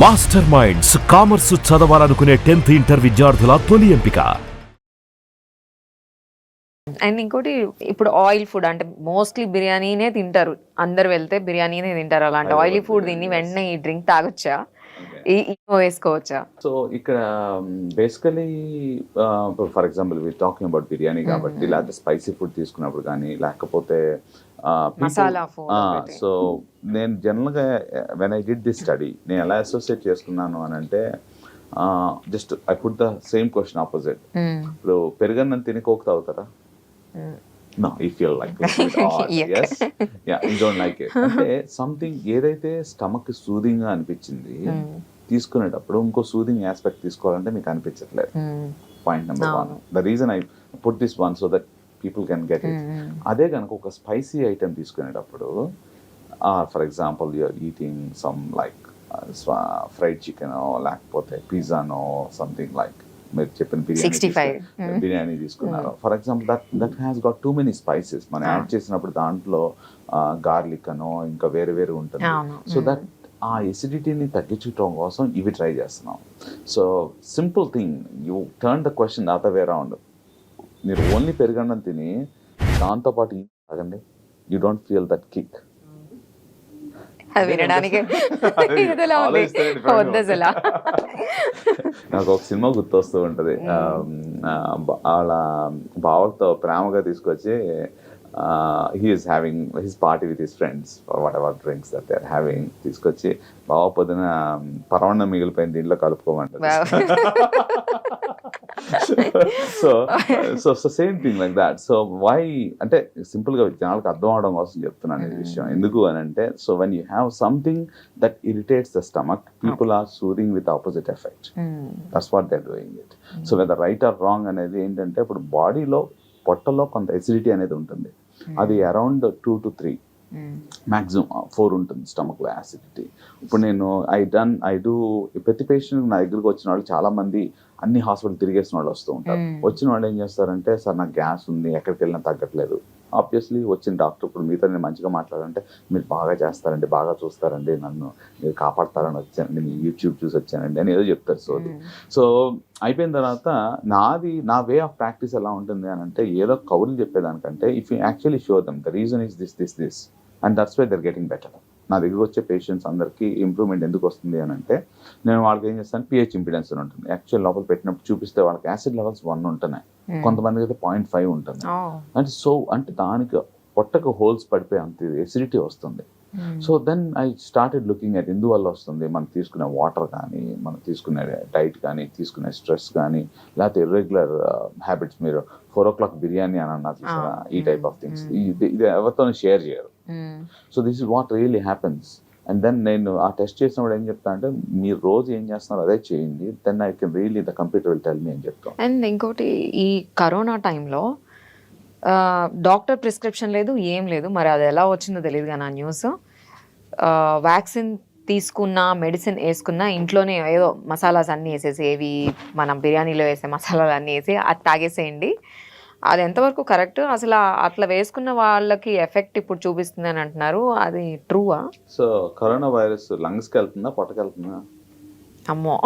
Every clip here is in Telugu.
మాస్టర్ మైండ్స్ కామర్స్ చదవాలనుకునే టెన్త్ ఇంటర్ విద్యార్థుల తొలి ఎంపిక. అండ్ ఇంకోటి ఇప్పుడు ఆయిల్ ఫుడ్ అంటే మోస్ట్లీ బిర్యానీనే తింటారు. అందరు వెళ్తే బిర్యానీనే తింటారు అలాంటి ఆయిలీ ఫుడ్ తిని వెంటనే ఈ డ్రింక్ తాగొచ్చా? వేసుకోవచ్చా? సో ఇక్కడ basically for example we talking about biryani కాబట్టి లేకపోతే స్పైసీ ఫుడ్ తీసుకున్నప్పుడు కానీ లేకపోతే ఒకటి. సో నేను జనరల్గా when I did this study నేను ఎలా అసోసియేట్ చేసుకున్నాను అని అంటే just I put the same question opposite ఇప్పుడు పెరుగన్నం తిని కోక్ తాగుతారా? నో ఈ feel like. Yes ya you don't like it అంటే సంథింగ్ ఏదైతే స్టమక్ సూదింగ్గా అనిపించింది తీసుకునేటప్పుడు ఇంకో సూదింగ్ ఆస్పెక్ట్ తీసుకోవాలంటే మీకు అనిపించట్లేదు. Point number one. The reason I put this one so that people can get it అదే కనుక ఒక స్పైసీ ఐటెం తీసుకునేటప్పుడు for example you're eating some like fried chicken లేకపోతే పిజ్జానో సంథింగ్ లైక్ మీరు చెప్పిన బిర్యానీ 65. తీసుకు- బిర్యానీ తీసుకున్నారు. For example that that has got too many spices మనం Ah. యాడ్ చేసినప్పుడు దాంట్లో గార్లిక్ అనో ఇంకా వేరే వేరే ఉంటుంది. సో. దట్ ఆ ఎసిడిటీని తగ్గించడం కోసం ఇవి ట్రై చేస్తున్నాం. So simple thing you turn the question other way round మీరు ఓన్లీ పెరుగన్నం తిని దాంతోపాటు తాగండి? You don't feel that kick అది వినడానికి. వద్దు అసలు. నాకు ఒక సినిమా గుర్తొస్తూ ఉంటది. వాళ్ళ బావతో ప్రేమగా తీసుకొచ్చి he's having his party with his friends whatever drinks that they having తీసుకొచ్చి బావ పొద్దున పరవణం మిగిలిపోయిన దీంట్లో కలుపుకోమంటారు so so so same thing like that so why అంటే సింపుల్గా జనాలకు అర్థం అవడం కోసం చెప్తున్నాను ఈ విషయం. ఎందుకు అని అంటే so when you have something that irritates the stomach people are suffering with opposite effect that's what they doing it so whether right or wrong అనేది ఏంటంటే ఇప్పుడు బాడీలో పొట్టలో కొంత ఎసిడిటీ అనేది ఉంటుంది. అది around two to three maximum four ఉంటుంది స్టమక్లో యాసిడిటీ ఇప్పుడు నేను ఐ డన్ ఐ డూ ప్రతి పేషెంట్ నా దగ్గరికి వచ్చిన వాళ్ళు చాలా మంది అన్ని హాస్పిటల్ తిరిగేసిన వాళ్ళు వస్తూ ఉంటారు. వచ్చిన వాళ్ళు ఏం చేస్తారంటే సార్ నాకు గ్యాస్ ఉంది ఎక్కడికి వెళ్ళినా తగ్గట్లేదు. ఆబ్వియస్లీ వచ్చిన డాక్టర్ ఇప్పుడు మీతో నేను మంచిగా మాట్లాడాలంటే మీరు బాగా చేస్తారండి బాగా చూస్తారండి నన్ను మీరు కాపాడతారని వచ్చానండి మీ యూట్యూబ్ చూసి వచ్చానండి అని ఏదో చెప్తారు సో సో అయిపోయిన తర్వాత నాది నా వే ఆఫ్ ప్రాక్టీస్ ఎలా ఉంటుంది అని అంటే ఏదో కౌలు చెప్పేదానికంటే if you actually show them the reason is this this this and that's why they're getting better నా దగ్గర వచ్చే పేషెంట్స్ అందరికీ ఇంప్రూవ్మెంట్ ఎందుకు వస్తుంది అని అంటే నేను వాళ్ళకి ఏం చేస్తాను? పిహెచ్ ఇంపిడెన్స్ అని ఉంటుంది. యాక్చువల్ లోపల పెట్టినప్పుడు చూపిస్తే వాళ్ళకి యాసిడ్ లెవెల్స్ వన్ ఉంటున్నాయి. కొంతమందికి అయితే పాయింట్ ఫైవ్ ఉంటుంది. అంటే సో అంటే దానికి పొట్టకు హోల్స్ పడిపోయి అంత ఎసిడిటీ వస్తుంది. So then I started looking at ఎందువల్ల వస్తుంది? మనం తీసుకునే వాటర్ కానీ మనం తీసుకునే డైట్ కానీ తీసుకునే స్ట్రెస్ కానీ లేకపోతే ఇర్రెగ్యులర్ హ్యాబిట్స్ మీరు ఫోర్ ఓ క్లాక్ బిర్యానీ అని అన్నారు Ah. ఈ టైప్ ఆఫ్ థింగ్స్. ఇది ఇది ఎవరితో షేర్ చేయరు. So this is what really happens and then నేను ఆ టెస్ట్ చేసినప్పుడు ఏం చెప్తా అంటే మీరు రోజు ఏం చేస్తున్నారు అదే చేయండి then I can really the computer will tell me అని చెప్తాం. అండ్ ఇంకోటి ఈ కరోనా టైంలో డాక్టర్ ప్రిస్క్రిప్షన్ లేదు ఏం లేదు. మరి అది ఎలా వచ్చిందో తెలియదు కానీ ఆ న్యూస్ వ్యాక్సిన్ తీసుకున్న మెడిసిన్ వేసుకున్న ఇంట్లోనే ఏదో మసాలాస్ అన్నీ వేసేసి ఏవి మనం బిర్యానీలో వేసే మసాలాలు అన్నీ వేసి అది తాగేసేయండి. అది ఎంతవరకు కరెక్ట్? అసలు అట్లా వేసుకున్న వాళ్ళకి ఎఫెక్ట్ ఇప్పుడు చూపిస్తుంది అని అంటున్నారు. అది ట్రూవా? సో కరోనా వైరస్ లంగ్స్కి వెళ్తుందా పొట్టకి వెళ్తుందా? అమ్మో?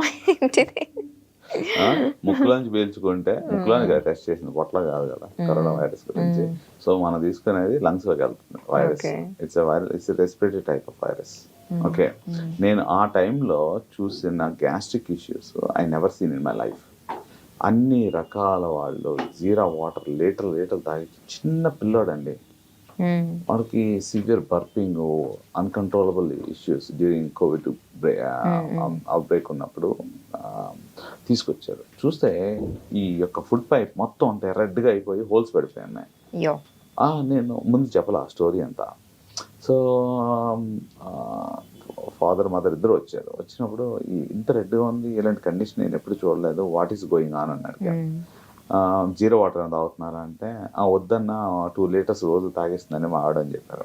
ముక్కులోంచి పీల్చుకుంటే ముక్కులోని టెస్ట్ చేసింది పొట్ల కాదు కదా కరోనా వైరస్ గురించి. సో మనం తీసుకునేది లంగ్స్లోకి వెళ్తుంది virus. It's virus it's respiratory type of virus okay. నేను ఆ టైంలో చూసిన gastric issues I never seen in my life అన్ని రకాల వాళ్ళు జీరా వాటర్ లీటర్ లీటర్ తాగి చిన్న పిల్లోడండి. వాడికి severe burping uncontrollable issues during COVID outbreak ఉన్నప్పుడు తీసుకొచ్చారు. చూస్తే ఈ యొక్క ఫుడ్ పైప్ మొత్తం అంత రెడ్గా అయిపోయి హోల్స్ పడిపోయి ఉన్నాయి అయ్యో ఆ, నేను ముందు చెప్పాల ఆ స్టోరీ అంతా. సో ఫాదర్ మదర్ ఇద్దరు వచ్చారు. వచ్చినప్పుడు ఈ ఇంత రెడ్గా ఉంది ఇలాంటి కండిషన్ నేను ఎప్పుడు చూడలేదు వాట్ ఈస్ గోయింగ్ ఆన్ అని అడిగాను. జీరో వాటర్ అని తాగుతున్నారా అంటే "ఆ, వద్దన్న టూ లీటర్స్ రోజు తాగేస్తుందని మా ఆవిడ అని చెప్పారు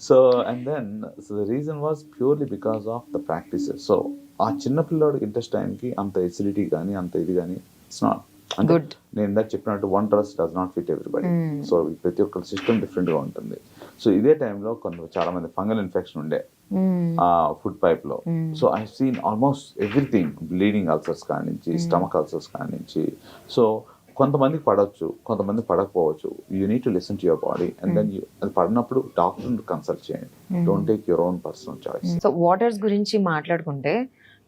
so and then so the reason was purely because of the practices so ఆ చిన్న పిల్లోడికి ఇంట్రెస్ట్ టైంకి అంత ఎసిడిటీ కానీ అంత ఇది కానీ ఇట్స్ నాట్ అంటే. నేను ఇందాక చెప్పినట్టు one dress does not fit everybody. So ప్రతి ఒక్క సిస్టమ్ డిఫరెంట్గా ఉంటుంది. సో ఇదే టైంలో కొంత చాలా మంది ఫంగల్ ఇన్ఫెక్షన్ ఉండే. Food పైప్లో. So I seen almost everything bleeding ulcers కాడి నుంచి స్టమక్ అల్సర్స్ కాడి నుంచి సో కొంతమందికి పడవచ్చు కొంతమంది పడకపోవచ్చు. You need to listen to your body and then అది పడినప్పుడు డాక్టర్ కన్సల్ట్ చేయండి. Don't take your own personal choice so waters గురించి మాట్లాడుకుంటే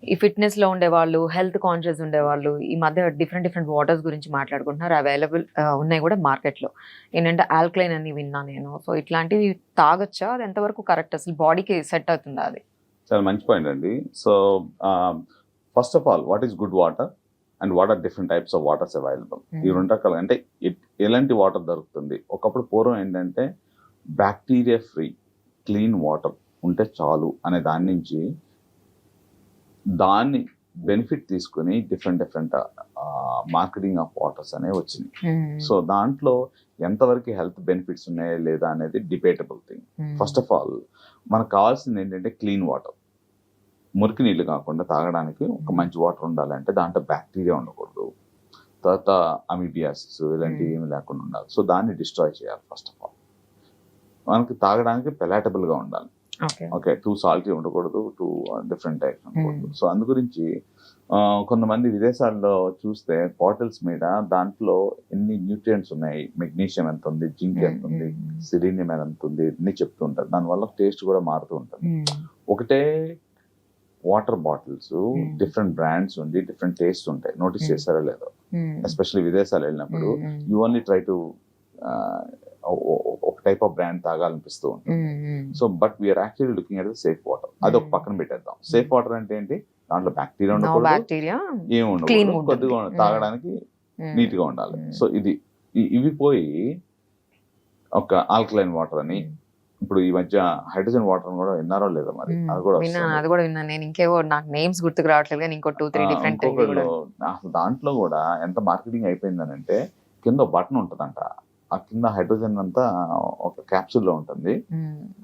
ఈ ఫిట్నెస్లో ఉండేవాళ్ళు హెల్త్ కాన్షియస్ ఉండేవాళ్ళు ఈ మధ్య డిఫరెంట్ డిఫరెంట్ వాటర్స్ గురించి మాట్లాడుకుంటున్నారు. అవైలబుల్ ఉన్నాయి కూడా మార్కెట్లో. ఏంటంటే ఆల్కలైన్ అని విన్నా నేను. సో ఇట్లాంటివి తాగొచ్చా? అది ఎంతవరకు కరెక్ట్ అసలు బాడీకి సెట్ అవుతుందా అది? చాలా మంచి పాయింట్ అండి. So first of all what is good water and what are different types of waters available. ఈ రెండు రకాలు. అంటే ఎలాంటి వాటర్ దొరుకుతుంది? ఒకప్పుడు పూర్వం ఏంటంటే బ్యాక్టీరియా ఫ్రీ క్లీన్ వాటర్ ఉంటే చాలు అనే దాని నుంచి దాన్ని బెనిఫిట్ తీసుకుని different different marketing of waters అనేవి వచ్చినాయి సో దాంట్లో ఎంతవరకు హెల్త్ బెనిఫిట్స్ ఉన్నాయా లేదా అనేది debatable thing first of all మనకు కావాల్సింది ఏంటంటే క్లీన్ వాటర్ మురికి నీళ్ళు కాకుండా తాగడానికి ఒక మంచి వాటర్ ఉండాలంటే దాంట్లో బ్యాక్టీరియా ఉండకూడదు. తర్వాత అమీబియాసిస్ ఇలాంటివి ఏమి లేకుండా ఉండాలి. సో దాన్ని డిస్ట్రాయ్ చేయాలి ఫస్ట్ ఆఫ్ ఆల్ మనకి తాగడానికి palatable గా ఉండాలి. ఓకే. టూ సాల్టీ ఉండకూడదు టూ డిఫరెంట్ టైప్స్ ఉండకూడదు. సో అందు గురించి ఆ, కొంతమంది విదేశాల్లో చూస్తే బాటిల్స్ మీద దాంట్లో ఎన్ని న్యూట్రియంట్స్ ఉన్నాయి? మెగ్నీషియం ఎంత ఉంది? జింక్ ఎంత ఉంది? సిలీనియం ఎంత ఉంది? అన్ని చెప్తూ ఉంటారు. దానివల్ల టేస్ట్ కూడా మారుతూ ఉంటుంది. ఒకటే వాటర్ బాటిల్స్. డిఫరెంట్ బ్రాండ్స్ ఉండి డిఫరెంట్ టేస్ట్ ఉంటాయి. నోటీస్. చేస్తారో లేదో. ఎస్పెషల్లీ విదేశాలు వెళ్ళినప్పుడు యూ ఓన్లీ ట్రై టు ఒక టైప్ ఆఫ్ బ్రాండ్ తాగాలనిపిస్తూ ఉంటుంది. So but we are actually looking at safe water అది ఒక. పక్కన పెట్టేద్దాం. సేఫ్ వాటర్ అంటే ఏంటి? దాంట్లో బ్యాక్టీరియా ఉండకూడదు. బ్యాక్టీరియా ఏమి ఉండకూడదు. కొద్దిగా. తాగడానికి నీట్గా ఉండాలి. సో ఇది ఇవి పోయి ఒక ఆల్కలైన్ వాటర్ అని ఇప్పుడు ఈ మధ్య హైడ్రోజన్ వాటర్ కూడా విన్నారో లేదో మరి? అది కూడా విన్నాను. అది కూడా విన్నాను నేను ఇంకేవో నాకు నేమ్స్ గుర్తుకు రావట్లేదు కానీ ఇంకో టూ త్రీ డిఫరెంట్ అసలు దాంట్లో కూడా ఎంత మార్కెటింగ్ అయిపోయిందని అంటే కింద బటన్ ఉంటుందంట. ఆ కింద హైడ్రోజన్ అంతా ఒక క్యాప్సూల్లో ఉంటుంది.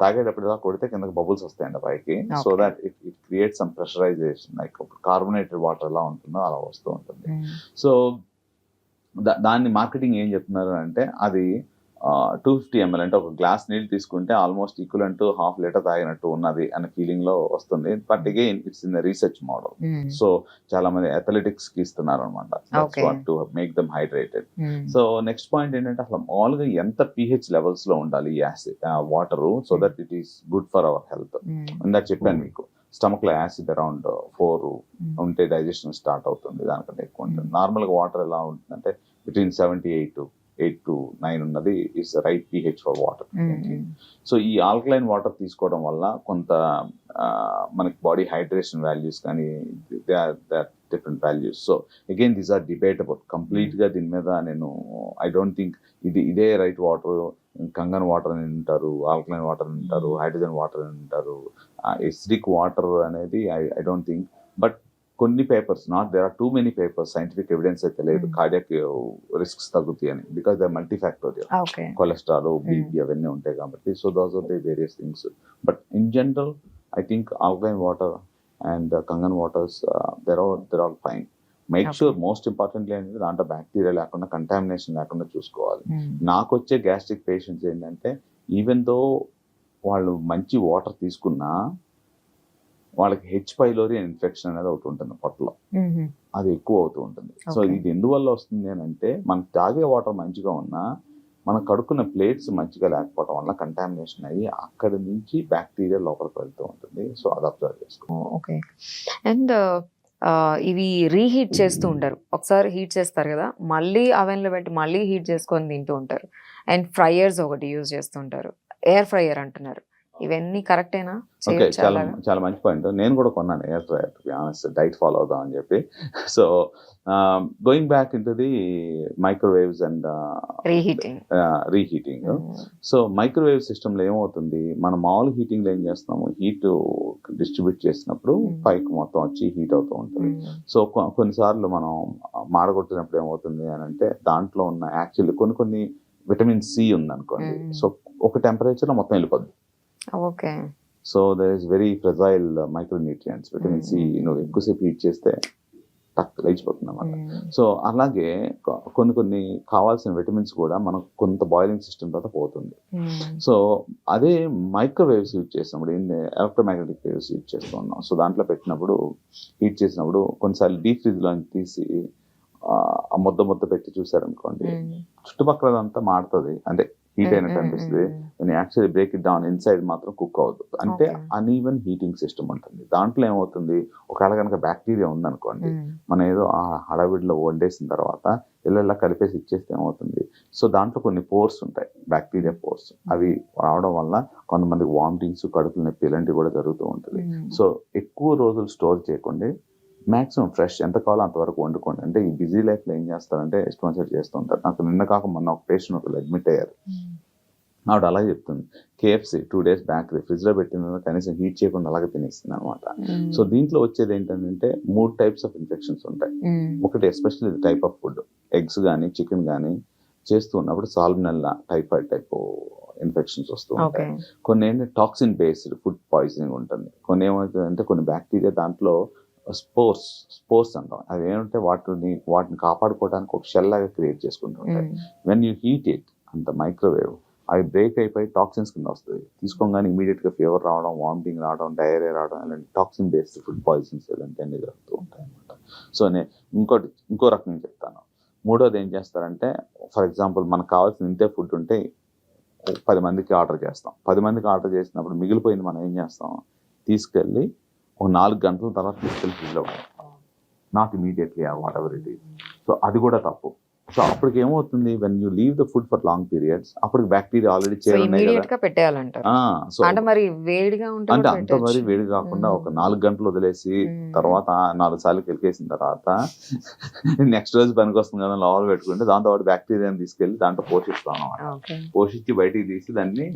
తాగేటప్పుడు ఇలా కొడితే కిందకి బబుల్స్ వస్తాయండి పైకి. So. That it it create some pressurization like carbonated water ఎలా ఉంటుందో అలా వస్తూ ఉంటుంది. సో దాన్ని మార్కెటింగ్ ఏం చెప్తున్నారు అంటే అది టూ ఫిఫ్టీ ఎంఎల్ అంటే ఒక గ్లాస్ నీళ్ళు తీసుకుంటే almost equal to half litre తాగినట్టు ఉన్నది అనే ఫీలింగ్లో వస్తుంది. But again it's in the research model so చాలా మంది అథ్లెటిక్స్కి ఇస్తున్నారు. అనమాట to make them hydrated so next point ఏంటంటే అసలు మామూలుగా ఎంత పిహెచ్ లెవెల్స్లో ఉండాలి acid water so that it is good for our health ఇందాక చెప్పాను మీకు స్టమక్లో యాసిడ్ అరౌండ్ ఫోర్ ఉంటే డైజెషన్ స్టార్ట్ అవుతుంది దానికంటే ఎక్కువ ఉంటుంది. నార్మల్గా వాటర్ ఎలా ఉంటుందంటే between seventy eight eight to nine ఉన్నది is right pH for water so ఈ ఆల్కలైన్ వాటర్ తీసుకోవడం వల్ల కొంత మనకి బాడీ హైడ్రేషన్ వాల్యూస్ కానీ they are different values so again these are debatable కంప్లీట్గా దీని మీద నేను ఐ డోంట్ థింక్ ఇది ఇదే రైట్ వాటర్ కంగన్ వాటర్ అని అంటారు ఆల్కలైన్ వాటర్ అని అంటారు హైడ్రోజన్ వాటర్ అని అంటారు. ఎసిడిక్ వాటర్ అనేది I I don't think but కొన్ని papers not there are too many papers scientific evidence అయితే లేదు. కార్డియాక్ రిస్క్స్ తగ్గుతాయి అని. Because they multifactorial cholesterol BP అవన్నీ ఉంటాయి కాబట్టి so those are the various things but in general I think alkaline water and Kangen waters they're all they're all fine make. Sure most importantly అనేది దాంట్లో బ్యాక్టీరియా లేకుండా కంటామినేషన్ లేకుండా చూసుకోవాలి. నాకు వచ్చే గ్యాస్ట్రిక్ పేషెంట్స్ ఏంటంటే ఈవెన్ దో వాళ్ళు మంచి వాటర్ తీసుకున్నా వాళ్ళకి హెచ్ పైలోరి ఇన్ఫెక్షన్ అనేది ఒకటి ఉంటుంది పొట్టలో. అది ఎక్కువ అవుతూ ఉంటుంది. సో. ఇది ఎందువల్ల వస్తుంది అని అంటే మనం తాగే వాటర్ మంచిగా ఉన్నా మనం కడుక్కున్న ప్లేట్స్ మంచిగా లేకపోవడం వల్ల కంటామినేషన్ అయ్యి అక్కడి నుంచి బ్యాక్టీరియా లోపలికి వెళ్తూ ఉంటుంది. సో అది అబ్జర్వ్ చేసుకో. ఓకే. అండ్ ఇవి రీహీట్ చేస్తూ ఉంటారు. ఒకసారి హీట్ చేస్తారు కదా మళ్ళీ oven లో పెట్టి మళ్ళీ హీట్ చేసుకొని తింటూ ఉంటారు. అండ్ ఫ్రైయర్స్ ఒకటి యూజ్ చేస్తుంటారు ఎయిర్ ఫ్రైయర్ అంటున్నారు. ఇవన్నీ కరెక్టేనా? ఓకే చాలా? చాలా మంచి పాయింట్. నేను కూడా కొన్నాను ఎయిర్ ఆనెస్ట్ డైట్ ఫాలో అవుదాం అని చెప్పి. So going back in to the microwaves and reheating. Reheating. So microwave సిస్టంలో ఏమవుతుంది? మనం మామూలు హీటింగ్లో ఏం చేస్తున్నాము? హీట్ డిస్ట్రిబ్యూట్ చేసినప్పుడు Mm. పైకి మొత్తం వచ్చి హీట్ అవుతూ ఉంటుంది. సో కొ- కొన్నిసార్లు మనం మాడగొట్టినప్పుడు ఏమవుతుంది అని అంటే దాంట్లో ఉన్న యాక్చువల్లీ కొన్ని కొన్ని విటమిన్ సి ఉంది అనుకోండి Mm. సో ఒక టెంపరేచర్లో మొత్తం వెళ్ళిపోద్ది. Okay so there is very fragile micronutrients vitamin C Mm. నువ్వు ఎక్కువసేపు హీట్ చేస్తే టక్ లేచిపోతుంది అన్నమాట సో అలాగే కొ- కొన్ని కొన్ని కావాల్సిన విటమిన్స్ కూడా మనం కొంత బాయిలింగ్ సిస్టమ్ తర్వాత పోతుంది. సో అదే మైక్రోవేవ్స్ యూజ్ చేసినప్పుడు ఎలక్ట్రోమాగ్నెటిక్ వేవ్స్ యూజ్ చేస్తూ ఉన్నాం. సో దాంట్లో పెట్టినప్పుడు హీట్ చేసినప్పుడు కొన్నిసార్లు డీప్ ఫ్రిడ్జ్లో తీసి ఆ, ఆ ముద్ద ముద్ద పెట్టి చూసారనుకోండి చుట్టుపక్కల అంతా మాడుతుంది అంటే హీట్ అయినట్టు అనిపిస్తుంది. Actually break it down inside మాత్రం కుక్ అవ్వదు అంటే. అన్ఈవెన్ హీటింగ్ సిస్టమ్ ఉంటుంది. దాంట్లో ఏమవుతుంది? ఒకవేళ కనుక బ్యాక్టీరియా ఉందనుకోండి మనం ఏదో ఆ హడావిడిలో వండేసిన తర్వాత ఇలా కలిపేసి ఇచ్చేస్తే ఏమవుతుంది? సో దాంట్లో కొన్ని పోర్స్ ఉంటాయి. బ్యాక్టీరియా పోర్స్ అవి రావడం వల్ల కొంతమందికి వామిటింగ్స్ కడుపులు నొప్పి ఇలాంటివి కూడా జరుగుతూ ఉంటుంది. సో ఎక్కువ రోజులు స్టోర్ చేయకండి. మాక్సిమం ఫ్రెష్ ఎంత కావాలో అంతవరకు వండుకోండి. అంటే ఈ బిజీ లైఫ్లో ఏం చేస్తారంటే ఎక్స్పెన్సర్ చేస్తూ ఉంటారు నాకు నిన్న కాక మొన్న ఒక పేషెంట్ ఒకరు అడ్మిట్ అయ్యారు. ఆవిడ అలాగే చెప్తుంది. కేఎఫ్సి టూ డేస్ బ్యాక్ ఫ్రిడ్జ్లో పెట్టిన కనీసం హీట్ చేయకుండా అలాగే తినేస్తుంది అనమాట సో దీంట్లో వచ్చేది ఏంటంటే మూడు టైప్స్ ఆఫ్ ఇన్ఫెక్షన్స్ ఉంటాయి. ఒకటి especially type of food eggs కానీ చికెన్ కానీ చేస్తూ ఉన్నప్పుడు సాల్మినల్లా టైఫాయిడ్ టైప్ ఇన్ఫెక్షన్స్ వస్తూ ఉంటాయి. కొన్ని ఏంటంటే టాక్సిన్ బేస్డ్ ఫుడ్ పాయిజనింగ్ ఉంటుంది. కొన్ని ఏమవుతుందంటే కొన్ని బ్యాక్టీరియా దాంట్లో స్పోర్స్ స్పోర్స్ అంటాం. అవి ఏంటంటే వాటిని వాటిని కాపాడుకోవడానికి ఒక షెల్ లాగా క్రియేట్ చేసుకుంటూ ఉంటాయి. వెన్ యూ హీట్ ఇట్ అంత మైక్రోవేవ్ అవి బ్రేక్ అయిపోయి టాక్సిన్స్ కింద వస్తుంది తీసుకోగానే ఇమీడియట్గా ఫీవర్ రావడం వామిటింగ్ రావడం డయేరియా రావడం ఇలాంటి టాక్సిన్ బేస్డ్ ఫుడ్ పాయిజన్స్ ఇలాంటి అన్ని జరుగుతూ ఉంటాయి అనమాట సో నేను ఇంకోటి ఇంకో రకంగా చెప్తాను. మూడోది ఏం చేస్తారంటే ఫర్ ఎగ్జాంపుల్ మనకు కావాల్సిన ఇంతే ఫుడ్ ఉంటే పది మందికి ఆర్డర్ చేస్తాం. పది మందికి ఆర్డర్ చేసినప్పుడు మిగిలిపోయింది మనం ఏం చేస్తాం? తీసుకెళ్ళి ఒక నాలుగు గంటల తర్వాత తీసుకెళ్ళి ఫ్రిడ్జ్లో not immediately whatever it is so అది కూడా తప్పు. సో అప్పటికి ఏమవుతుంది? When you leave the food for long periods అప్పటికి బ్యాక్టీరియా ఆల్రెడీ అంటే కూడా అంత మరి. వేడి కాకుండా ఒక మ్మ్. నాలుగు గంటలు వదిలేసి మ్మ్. తర్వాత నాలుగు సార్లు కెలికేసిన తర్వాత నెక్స్ట్ రోజు పనికి వస్తుంది కదా లోపల పెట్టుకుంటే దాంతో పాటు బ్యాక్టీరియాని తీసుకెళ్ళి దాంట్లో పోషిస్తాం అన్నమాట. ఓకే పోషించి బయటికి తీసి దాన్ని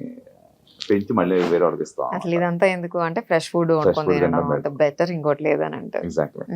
పెంచి మళ్ళీ వేరే వాళ్ళకి ఇస్తాం అసలు ఇదంతా ఎందుకు? అంటే ఫ్రెష్ ఫుడ్ వండుకొని తినడం బెటర్. ఇంకోటి లేదని అంటారు. ఎగ్జాక్ట్లీ